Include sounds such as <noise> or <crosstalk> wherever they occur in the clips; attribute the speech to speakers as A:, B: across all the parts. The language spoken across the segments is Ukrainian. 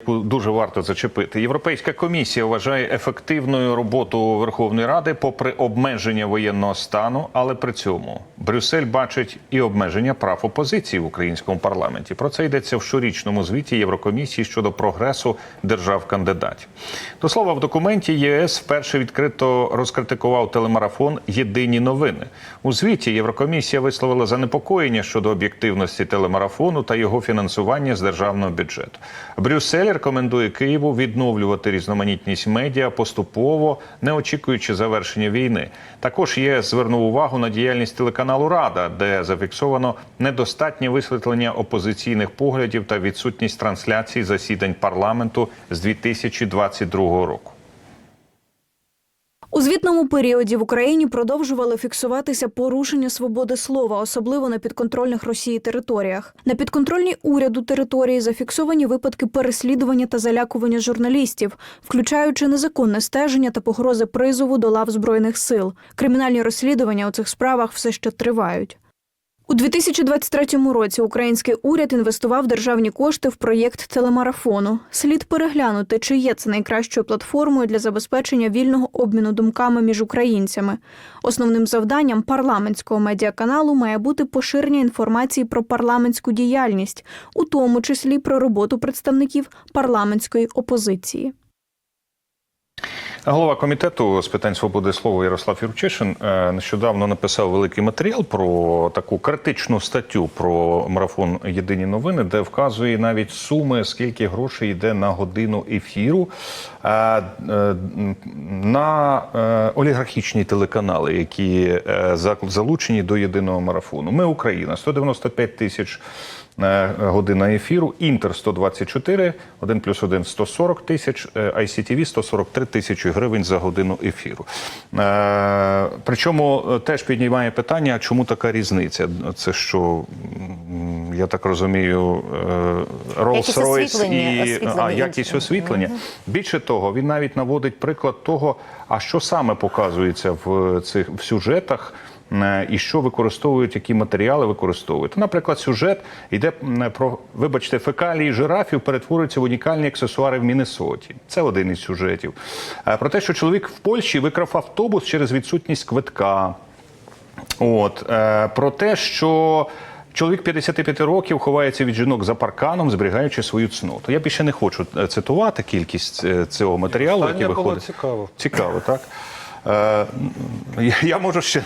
A: яку дуже варто зачепити. Європейська комісія вважає ефективною роботу Верховної Ради попри обмеження воєнного стану, але при цьому Брюссель бачить і обмеження прав опозиції в українському парламенті. Про це йдеться в щорічному звіті Єврокомісії щодо прогресу держав-кандидатів. До слова, в документі ЄС вперше відкрито розкритикував телемарафон Єдині новини. У звіті Єврокомісія висловила занепокоєння щодо об'єктивності телемарафону та його фінансування з державного бюджету. Брюссель рекомендує Києву відновлювати різноманітність медіа поступово, не очікуючи завершення війни. Також є звернув увагу на діяльність телеканалу Рада, де зафіксовано недостатнє висвітлення опозиційних поглядів та відсутність трансляцій засідань парламенту з 2022 року.
B: У звітному періоді в Україні продовжували фіксуватися порушення свободи слова, особливо на підконтрольних Росії територіях. На підконтрольній уряду території зафіксовані випадки переслідування та залякування журналістів, включаючи незаконне стеження та погрози призову до лав збройних сил. Кримінальні розслідування у цих справах все ще тривають. У 2023 році український уряд інвестував державні кошти в проєкт телемарафону. Слід переглянути, чи є це найкращою платформою для забезпечення вільного обміну думками між українцями. Основним завданням парламентського медіаканалу має бути поширення інформації про парламентську діяльність, у тому числі про роботу представників парламентської опозиції.
A: Голова комітету з питань свободи слова Ярослав Юрчишин е, нещодавно написав великий матеріал про таку критичну статтю про марафон Єдині новини, де вказує навіть суми, скільки грошей йде на годину ефіру е, е, на олігархічні телеканали, які залучені до єдиного марафону. Ми Україна 195 тисяч. Е, Година ефіру, Інтер 124, 1 плюс 1 140 тисяч, ICTV 143 тисячі гривень за годину ефіру. Е, Причому е, теж піднімає питання, чому така різниця? Це що, я так розумію, Rolls-Royce і
C: освітлення
A: а, якість освітлення. Більше того, він навіть наводить приклад того, а що саме показується в цих в сюжетах. Е, І що використовують, які матеріали використовують. Наприклад, сюжет йде про, вибачте, фекалії жирафів перетворюються в унікальні аксесуари в Міннесоті. Це один із сюжетів. Е, Про те, що чоловік в Польщі викрав автобус через відсутність квитка. От е, про те, що чоловік 55 років ховається від жінок за парканом, зберігаючи свою цноту. Я більше не хочу е, цитувати кількість е, цього матеріалу, який
D: Питання було цікаво.
A: Цікаво, так. Е, я, можу ще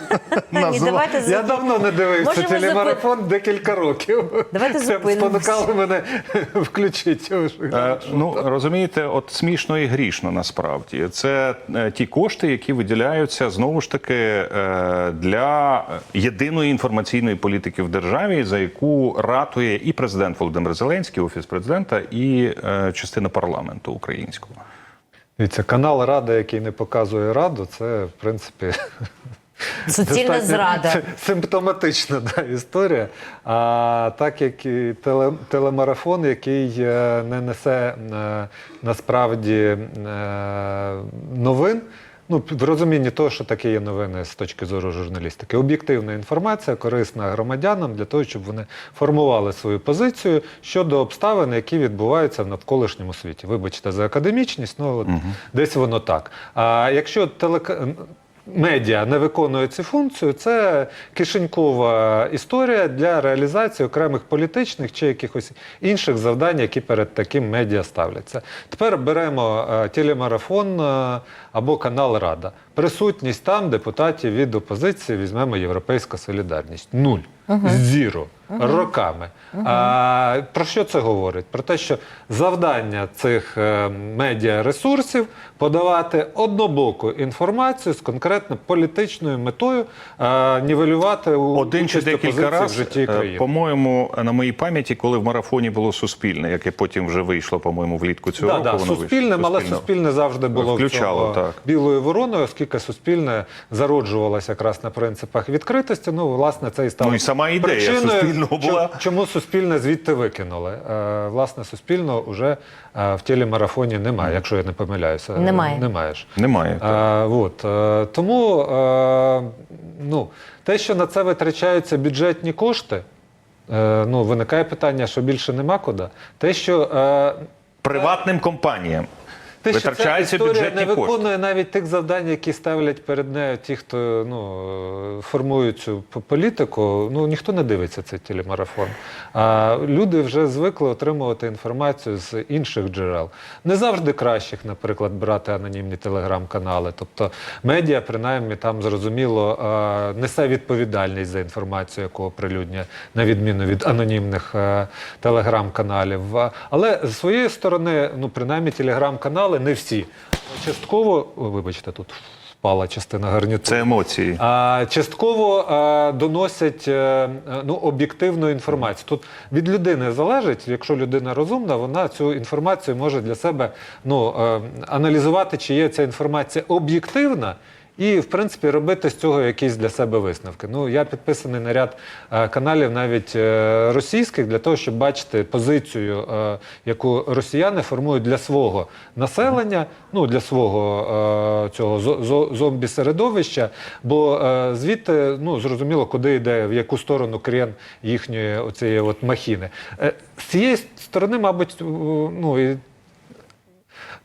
A: <laughs> назвати.
D: Я давно не дивився
C: Можемо
D: телемарафон, декілька років.
C: Давайте
D: спонукало мене <laughs> включити.
A: Е, Ну розумієте, от смішно і грішно насправді. Це е, ті кошти, які виділяються знову ж таки е, для єдиної інформаційної політики в державі, за яку ратує і президент Володимир Зеленський, офіс президента, і частина парламенту українського.
D: Дивіться, канал Рада, який не показує Раду, це в принципі. <laughs>
C: Суцільна зрада. <laughs>
D: Симптоматична да, історія. А так як і теле, телемарафон, який е, не несе е, насправді е, новин. Ну, в розумінні того, що таке є новини з точки зору журналістики. Об'єктивна інформація, корисна громадянам для того, щоб вони формували свою позицію щодо обставин, які відбуваються в навколишньому світі. Вибачте за академічність, ну от десь воно так. А якщо телека... Медіа не виконує цю функцію, це кишенькова історія для реалізації окремих політичних чи якихось інших завдань, які перед таким медіа ставляться. Тепер беремо е, телемарафон е, або канал Рада. Присутність там депутатів від опозиції візьмемо Європейська солідарність. Нуль. Зіро. Роками. А, про що це говорить? Про те, що завдання цих е, медіаресурсів подавати однобоку інформацію з конкретно політичною метою е, нівелювати у
A: Один чи
D: участь
A: декілька
D: опозиції в житті
A: е,
D: країни.
A: по-моєму, на моїй пам'яті, коли в марафоні було суспільне, яке потім вже вийшло, по-моєму, влітку цього
D: Да,
A: року.
D: да,
A: воно вийшло.
D: але
A: Суспільне.
D: суспільне завжди було в
A: Включало,
D: цьому
A: так.
D: білою вороною, оскільки суспільне зароджувалося якраз на принципах відкритості. Ну, власне, це і стало
A: Ну, і сама ідея
D: причиною,
A: Суспільного була.
D: Чому суспільне звідти викинули? Е, власне, суспільного вже е, в телемарафоні немає, якщо я не помиляюся. Е,
C: Немає.
D: Немає ж.
A: Немає.
D: А, от, е, тому е, ну, те, що на це витрачаються бюджетні кошти, е, ну, виникає питання, що більше нема куди. Те, що е,
A: приватним компаніям.
D: Те, що ця історія не
A: кошти.
D: виконує навіть тих завдань, які ставлять перед нею ті, хто ну, формує цю політику. Ну ніхто не дивиться цей телемарафон. А люди вже звикли отримувати інформацію з інших джерел. Не завжди кращих, наприклад, брати анонімні телеграм-канали. Тобто медіа, принаймні, там зрозуміло несе відповідальність за інформацію, яку оприлюднює, на відміну від анонімних е, телеграм-каналів. Але з своєї сторони, ну принаймні, телеграм-канали не всі. Частково, вибачте, тут впала частина гарнітуру.
A: Це емоції.
D: А, частково а, доносять е, е, ну, об'єктивну інформацію. Тут від людини залежить, якщо людина розумна, вона цю інформацію може для себе ну, а, аналізувати, чи є ця інформація об'єктивна. І, в принципі, робити з цього якісь для себе висновки. Ну, я підписаний на ряд е, каналів, навіть е, російських, для того, щоб бачити позицію, е, яку росіяни формують для свого населення, ну для свого е, цього зо- зо- зомбі-середовища. Бо звідти ну зрозуміло, куди йде, в яку сторону крен їхньої оцієї от махіни. З цієї сторони, мабуть, ну і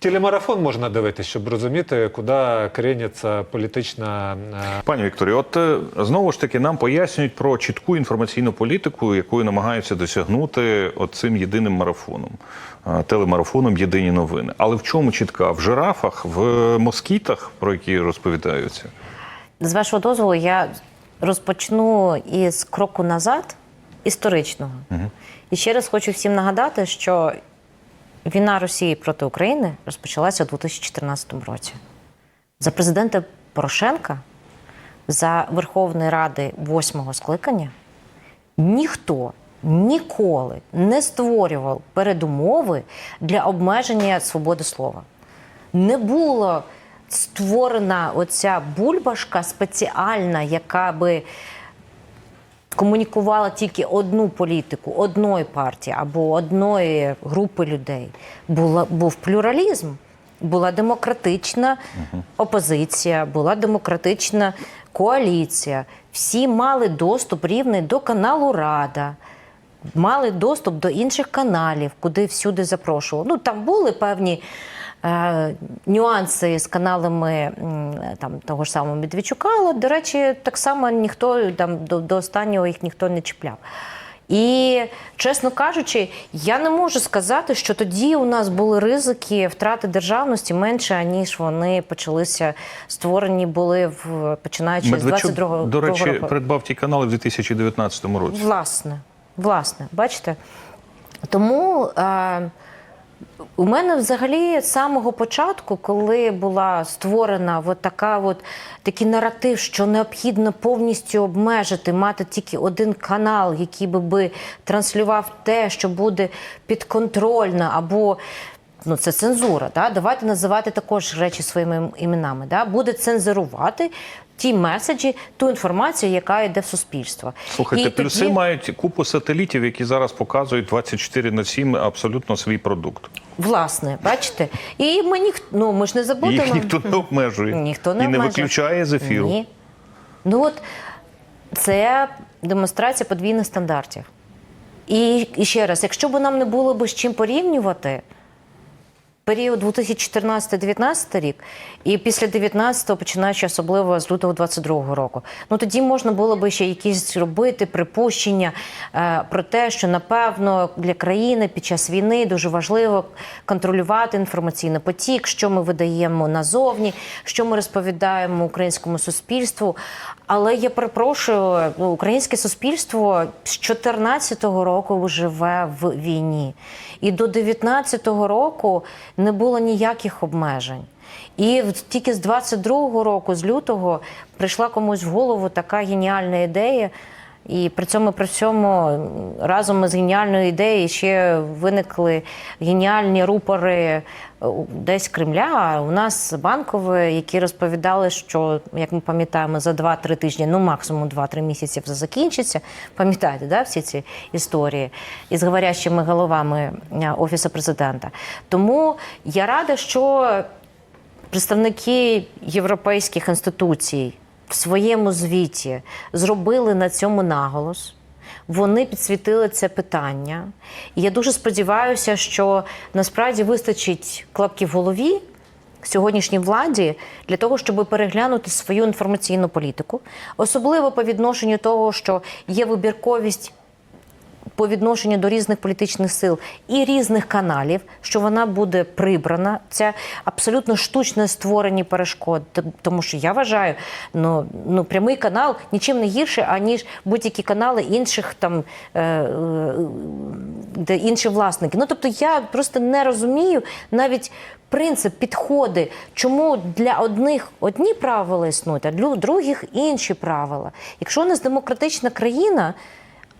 D: телемарафон можна дивитися, щоб розуміти, куди креняться політична. е,
A: Пані Вікторія, от е, знову ж таки нам пояснюють про чітку інформаційну політику, якою намагаються досягнути цим єдиним марафоном, е, телемарафоном Єдині новини. Але в чому чітка? В жирафах, в москітах, про які розповідаються?
C: З вашого дозволу, я розпочну із кроку назад, історичного. І ще раз хочу всім нагадати, що війна Росії проти України розпочалася у 2014 році. За президента Порошенка, за Верховної Ради восьмого скликання, ніхто ніколи не створював передумови для обмеження свободи слова. Не було створена оця бульбашка спеціальна, яка би комунікувала тільки одну політику, одної партії або одної групи людей. Була, був плюралізм, була демократична опозиція, була демократична коаліція. Всі мали доступ рівний до каналу Рада. Мали доступ до інших каналів, куди всюди запрошували. Ну там були певні нюанси з каналами там того ж самого Медведчука, але, до речі, так само ніхто там до, до останнього їх ніхто не чіпляв. І, чесно кажучи, я не можу сказати, що тоді у нас були ризики втрати державності менше, ніж вони почалися створені були в починаючи з
A: Медведчук,
C: 22
A: до речі,
C: року.
A: придбав ті канали в 2019 році.
C: Власне, власне, бачите? Тому е, у мене взагалі з самого початку, коли була створена от така от, такий наратив, що необхідно повністю обмежити, мати тільки один канал, який би, би транслював те, що буде підконтрольно або. Ну, це цензура. Да? Давайте називати також речі своїми іменами. Да? Буде цензурувати ті меседжі, ту інформацію, яка йде в суспільство.
A: Слухайте,
C: І
A: плюси
C: тоді-
A: мають купу сателітів, які зараз показують 24 на 7 абсолютно свій продукт.
C: Власне, бачите? І ми ніх... ну, ми ж не забудемо.
A: їх ніхто не обмежує
C: Ніхто не
A: і не
C: обмежує.
A: виключає з ефіру.
C: Ні. Ну от це демонстрація подвійних стандартів. І, і ще раз, якщо б нам не було б з чим порівнювати. Період 2014-2019 рік, і після 19-го, починаючи особливо з лютого 22-го року. Ну тоді можна було би ще якісь робити припущення е, про те, що напевно для країни під час війни дуже важливо контролювати інформаційний потік, що ми видаємо назовні, що ми розповідаємо українському суспільству. Але я перепрошую, ну, українське суспільство з 14-го року живе в війні, і до 19-го року не було ніяких обмежень. І тільки з 22-го року, з лютого, прийшла комусь в голову така геніальна ідея. І при цьому при всьому м, разом із геніальною ідеєю ще виникли геніальні рупори е, десь Кремля. А у нас банкові, які розповідали, що як ми пам'ятаємо, за 2-3 тижні, ну максимум 2-3 місяці вже закінчиться. Пам'ятаєте, да, всі ці історії із говорящими головами е, офісу президента. Тому я рада, що представники європейських інституцій в своєму звіті зробили на цьому наголос. вони підсвітили це питання. І я дуже сподіваюся, що насправді вистачить клапки в голові сьогоднішній владі для того, щоб переглянути свою інформаційну політику, особливо по відношенню того, що є вибірковість по відношенню до різних політичних сил і різних каналів, що вона буде прибрана. Це абсолютно штучно створені перешкоди. Тому що я вважаю, ну, ну прямий канал нічим не гірше, аніж будь-які канали інших там. Е, е, де інші власники. Ну тобто я просто не розумію навіть принцип, підходи, чому для одних одні правила існують, а для других інші правила. Якщо у нас демократична країна.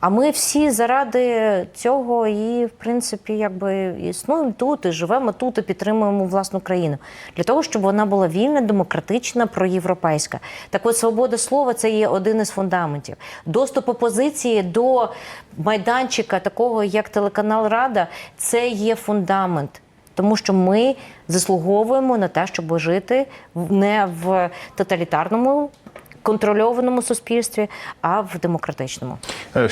C: А ми всі заради цього і, в принципі, якби існуємо тут, і живемо тут, і підтримуємо власну країну для того, щоб вона була вільна, демократична, проєвропейська. Так от свобода слова це є один із фундаментів. Доступ опозиції до майданчика, такого як телеканал Рада, це є фундамент. Тому що ми заслуговуємо на те, щоб жити не в тоталітарному контрольованому суспільстві, а в демократичному.
A: Е,